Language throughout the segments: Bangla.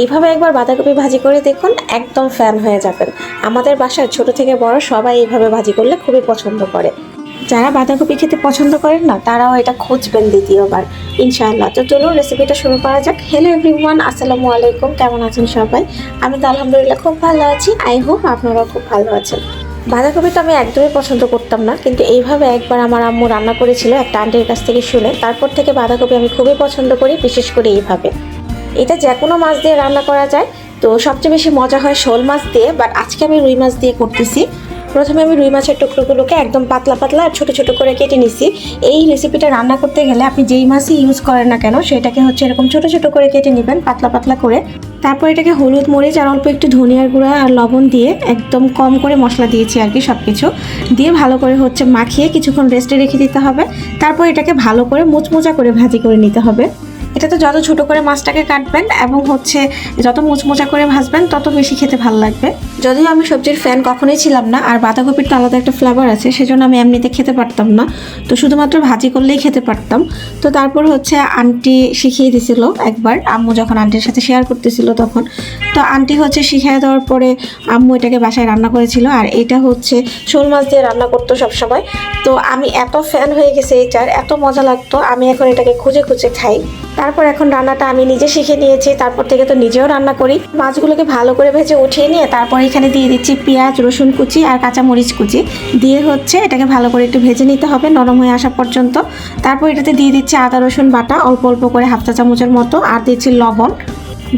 এইভাবে একবার বাঁধাকপি ভাজি করে দেখুন, একদম ফ্যান হয়ে যাবেন। আমাদের বাসার ছোট থেকে বড় সবাই এইভাবে ভাজি করলে খুবই পছন্দ করে। যারা বাঁধাকপি খেতে পছন্দ করেন না, তারাও এটা খুঁজবেন দ্বিতীয়বার। ইনশাআল্লাহ। তো চলুন রেসিপিটা শুরু করা যাক। হ্যালো এভরিওয়ান আসসালামু আলাইকুম। কেমন আছেন সবাই? আমি তো আলহামদুলিল্লাহ খুব ভালো আছি। আই হোপ আপনারাও খুব ভালো আছেন। বাঁধাকপি তো আমি একদমই পছন্দ করতাম না, কিন্তু এইভাবে একবার আমার আম্মু রান্না করেছিল একটা আন্টির কাছ থেকে শুনে। তারপর থেকে বাঁধাকপি আমি খুবই পছন্দ করি, বিশেষ করে এইভাবে। এটা যে কোনো মাছ দিয়ে রান্না করা যায়। তো সবচেয়ে বেশি মজা হয় শোল মাছ দিয়ে বাট আজকে আমি রুই মাছ দিয়ে করতেছি। প্রথমে আমি রুই মাছের টুকরোগুলোকে একদম পাতলা পাতলা আর ছোটো ছোটো করে কেটে নিছি। এই রেসিপিটা রান্না করতে গেলে আপনি যেই মাছই ইউজ করেন না কেন, সেটাকে হচ্ছে এরকম ছোটো ছোটো করে কেটে নেবেন, পাতলা পাতলা করে। তারপর এটাকে হলুদ, মরিচ আর অল্প একটু ধনিয়ার গুঁড়া আর লবণ দিয়ে একদম কম করে মশলা দিয়েছি আর কি সব কিছু দিয়ে ভালো করে হচ্ছে মাখিয়ে কিছুক্ষণ রেস্টে রেখে দিতে হবে। তারপর এটাকে ভালো করে মুচমুচা করে ভাজি করে নিতে হবে। এটা তো যত ছোট করে মাছটাকে কাটবেন এবং হচ্ছে যত মুচমোচা করে ভাজবেন, তত বেশি খেতে ভালো লাগবে। যদিও আমি সবজির ফ্যান কখনোই ছিলাম না, আর বাঁধাকপির তো আলাদা একটা ফ্লেভার আছে, সেজন্য আমি এমনিতে খেতে পারতাম না। তো শুধুমাত্র ভাজি করলেই খেতে পারতাম। তো তারপর হচ্ছে আন্টি শিখিয়ে দিছিল একবার, আম্মু যখন আন্টির সাথে শেয়ার করতেছিল তখন। তো আন্টি হচ্ছে শিখিয়ে দেওয়ার পরে আম্মু এটাকে বাসায় রান্না করেছিল, আর এটা হচ্ছে শোল মাছ দিয়ে রান্না করতো সবসময়। তো আমি এত ফ্যান হয়ে গেছে এটার এত মজা লাগতো, আমি এখন এটাকে খুঁজে খুঁজে খাই। তারপর এখন রান্নাটা আমি নিজে শিখে নিয়েছি, তারপর থেকে তো নিজেও রান্না করি। মাছগুলোকে ভালো করে ভেজে উঠিয়ে নিয়ে তারপর এখানে দিয়ে দিচ্ছি পেঁয়াজ, রসুন কুচি আর কাঁচা মরিচ কুচি। দিয়ে হচ্ছে এটাকে ভালো করে একটু ভেজে নিতে হবে নরম হয়ে আসা পর্যন্ত। তারপর এটাতে দিয়ে দিচ্ছি আদা, রসুন বাটা, অল্প অল্প করে হাফ চা চামচের মতো আর দিচ্ছি লবণ।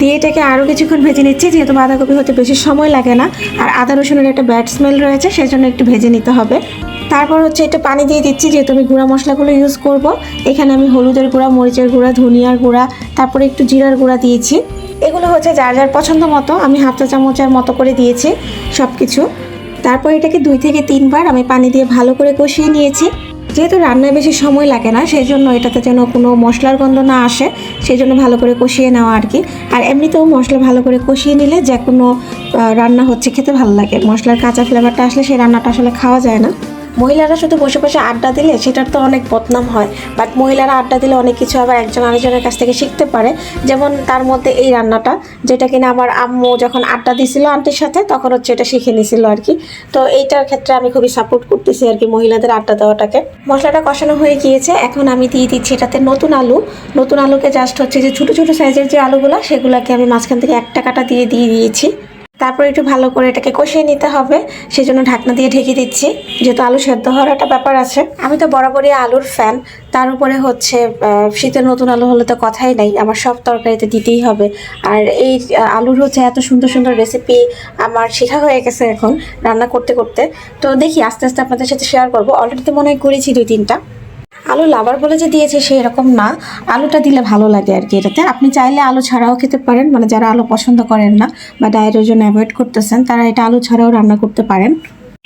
দিয়ে এটাকে আরও কিছুক্ষণ ভেজে নিচ্ছি, যেহেতু বাঁধাকপি হতে বেশি সময় লাগে না। আর আদা, রসুনের একটা ব্যাড স্মেল রয়েছে, সেজন্য একটু ভেজে নিতে হবে। তারপর হচ্ছে একটু পানি দিয়ে দিচ্ছি, যেহেতু আমি গুঁড়া মশলাগুলো ইউজ করব। এখানে আমি হলুদের গুঁড়া, মরিচের গুঁড়া, ধনিয়ার গুঁড়া, তারপরে একটু জিরার গুঁড়া দিয়েছি। এগুলো হচ্ছে যার যার পছন্দ মতো, আমি হাফ চা চামচের মতো করে দিয়েছি সব কিছু তারপর এটাকে দুই থেকে তিনবার আমি পানি দিয়ে ভালো করে কষিয়ে নিয়েছি। যেহেতু রান্নায় বেশি সময় লাগে না সেই জন্য এটাতে যেন কোনো মশলার গন্ধ না আসে সেই জন্য ভালো করে কষিয়ে নেওয়া আর কি। আর এমনিতেও মশলা ভালো করে কষিয়ে নিলে যে কোনো রান্না হচ্ছে খেতে ভালো লাগে। মশলার কাঁচা ফ্লেভারটা আসলে সেই রান্নাটা আসলে খাওয়া যায় না। মহিলারা শুধু বসে বসে আড্ডা দিলে সেটার তো অনেক বদনাম হয়। বাট মহিলারা আড্ডা দিলে অনেক কিছু আবার একজন আরেকজনের কাছ থেকে শিখতে পারে। যেমন তার মধ্যে এই রান্নাটা, যেটা কিনা আমার আম্মু যখন আড্ডা দিছিল আন্টির সাথে, তখন হচ্ছে এটা শিখে নিছিল আর কি। তো এইটার ক্ষেত্রে আমি খুবই সাপোর্ট করতেছি আর কি মহিলাদের আড্ডা দেওয়াটাকে। মশলাটা কষানো হয়ে গিয়েছে। এখন আমি দিয়ে দিচ্ছি এটাতে নতুন আলু। নতুন আলুকে জাস্ট হচ্ছে যে ছোটো ছোটো সাইজের যে আলুগুলো, সেগুলোকে আমি মাঝখান থেকে একটা কাটা দিয়ে দিয়ে দিয়েছি। তারপর একটু ভালো করে এটাকে কষিয়ে নিতে হবে। সেই জন্য ঢাকনা দিয়ে ঢেকে দিচ্ছি। যেহেতু আলু সেদ্ধ হওয়ার একটা ব্যাপার আছে। আমি তো বরাবরই আলুর ফ্যান তার উপরে হচ্ছে শীতের নতুন আলু হলে তো কথাই নাই। আমার সব তরকারিতে দিতেই হবে। আর এই আলুর হচ্ছে এত সুন্দর সুন্দর রেসিপি আমার শেখা হয়ে গেছে এখন রান্না করতে করতে। তো দেখি, আস্তে আস্তে আপনাদের সাথে শেয়ার করব। অলরেডি মনে হয় করেছি দুই, তিনটা। আলু লাভার বলে যে দিয়েছে সেই রকম না। আলুটা দিলে ভালো লাগে আর কি এটাতে। আপনি চাইলে আলু ছাড়াও খেতে পারেন। মানে যারা আলু পছন্দ করেন না বা ডায়েটের জন্য অ্যাভয়েড করতেছেন, তারা এটা আলু ছাড়াও রান্না করতে পারেন।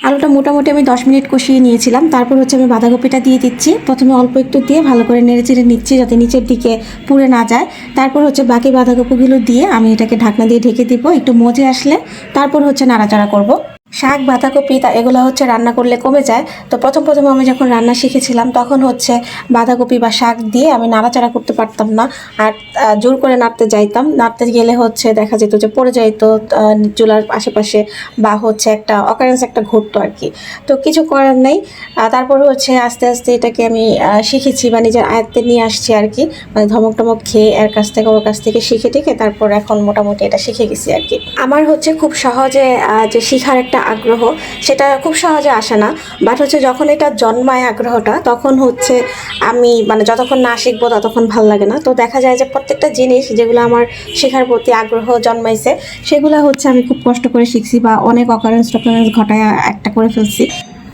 আলুটা মোটামুটি আমি দশ মিনিট কষিয়ে নিয়েছিলাম। তারপর হচ্ছে আমি বাঁধাকপিটা দিয়ে দিচ্ছি। প্রথমে অল্প একটু দিয়ে ভালো করে নেড়ে চেড়ে নিচ্ছি যাতে নিচের দিকে পুড়ে না যায়। তারপর হচ্ছে বাকি বাঁধাকপিগুলো দিয়ে আমি এটাকে ঢাকনা দিয়ে ঢেকে দিব। একটু মজে আসলে তারপর হচ্ছে নাড়াচাড়া করব। শাক, বাঁধাকপি, তা এগুলো হচ্ছে রান্না করলে কমে যায়। তো প্রথম প্রথম আমি যখন রান্না শিখেছিলাম, তখন হচ্ছে বাঁধাকপি বা শাক দিয়ে আমি নাড়াচাড়া করতে পারতাম না। আর জোর করে নাড়তে যাইতাম। নাড়তে গেলে হচ্ছে দেখা যেত যে পড়ে যাইতো চুলার আশেপাশে বা হচ্ছে একটা অকারেন্স একটা ঘটতো আর কি। তো কিছু করার নেই। তারপর হচ্ছে আস্তে আস্তে এটাকে আমি শিখেছি বা নিজের আয়ত্তে নিয়ে আসছি আর কি। মানে ধমক টমক খেয়ে এর কাছ থেকে, ওর কাছ থেকে শিখে টিখে তারপর এখন মোটামুটি এটা শিখে গেছি আর কি। আমার হচ্ছে খুব সহজে যে শিখার একটা আগ্রহ, সেটা খুব সহজে আসে না। বাট হচ্ছে যখন এটা জন্মায় আগ্রহটা, তখন হচ্ছে আমি মানে যতক্ষণ না শিখব ততক্ষণ ভালো লাগে না। তো দেখা যায় যে প্রত্যেকটা জিনিস যেগুলো আমার শেখার প্রতি আগ্রহ জন্মাইছে, সেগুলো হচ্ছে আমি খুব কষ্ট করে শিখছি বা অনেক অকারেন্স টকারেন্স ঘটায় একটা করে ফেলছি।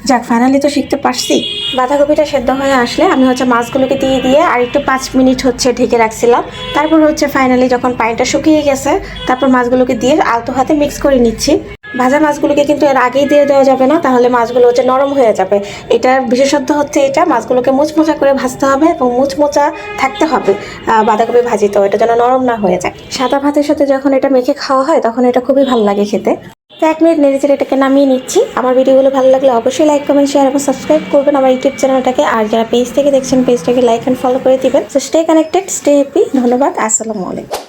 যাক ফাইনালি তো শিখতে পারছি। বাঁধাকপিটা সেদ্ধ হয়ে আসলে আমি হচ্ছে মাছগুলোকে দিয়ে দিয়ে আর একটু পাঁচ মিনিট হচ্ছে ঢেকে রাখছিলাম। তারপর হচ্ছে ফাইনালি যখন পানিটা শুকিয়ে গেছে, তারপর মাছগুলোকে দিয়ে আলতো হাতে মিক্স করে নিচ্ছি। ভাজা মাছগুলোকে কিন্তু এর আগেই দিয়ে দেওয়া যাবে না, তাহলে মাছগুলো হচ্ছে নরম হয়ে যাবে। এটার বিশেষত্ব হচ্ছে এটা, মাছগুলোকে মুচমোচা করে ভাজতে হবে এবং মুচমোচা থাকতে হবে বাঁধাকপি ভাজিতেও এটা যেন নরম না হয়ে যায়। সাদা ভাতের সাথে যখন এটা মেখে খাওয়া হয়, তখন এটা খুবই ভালো লাগে খেতে। তো এক মিনিট নেড়ে চেড়ে এটাকে নামিয়ে নিচ্ছি। আমার ভিডিওগুলো ভালো লাগলে অবশ্যই লাইক কমেন্ট শেয়ার এবং সাবস্ক্রাইব করবেন আমার ইউটিউব চ্যানেলটাকে। আর যারা পেজ থেকে দেখছেন পেজটাকে লাইক অ্যান্ড ফলো করে দিবেন। তো স্টে কানেক্টেড স্টে হ্যাপি ধন্যবাদ, আসসালামু আলাইকুম।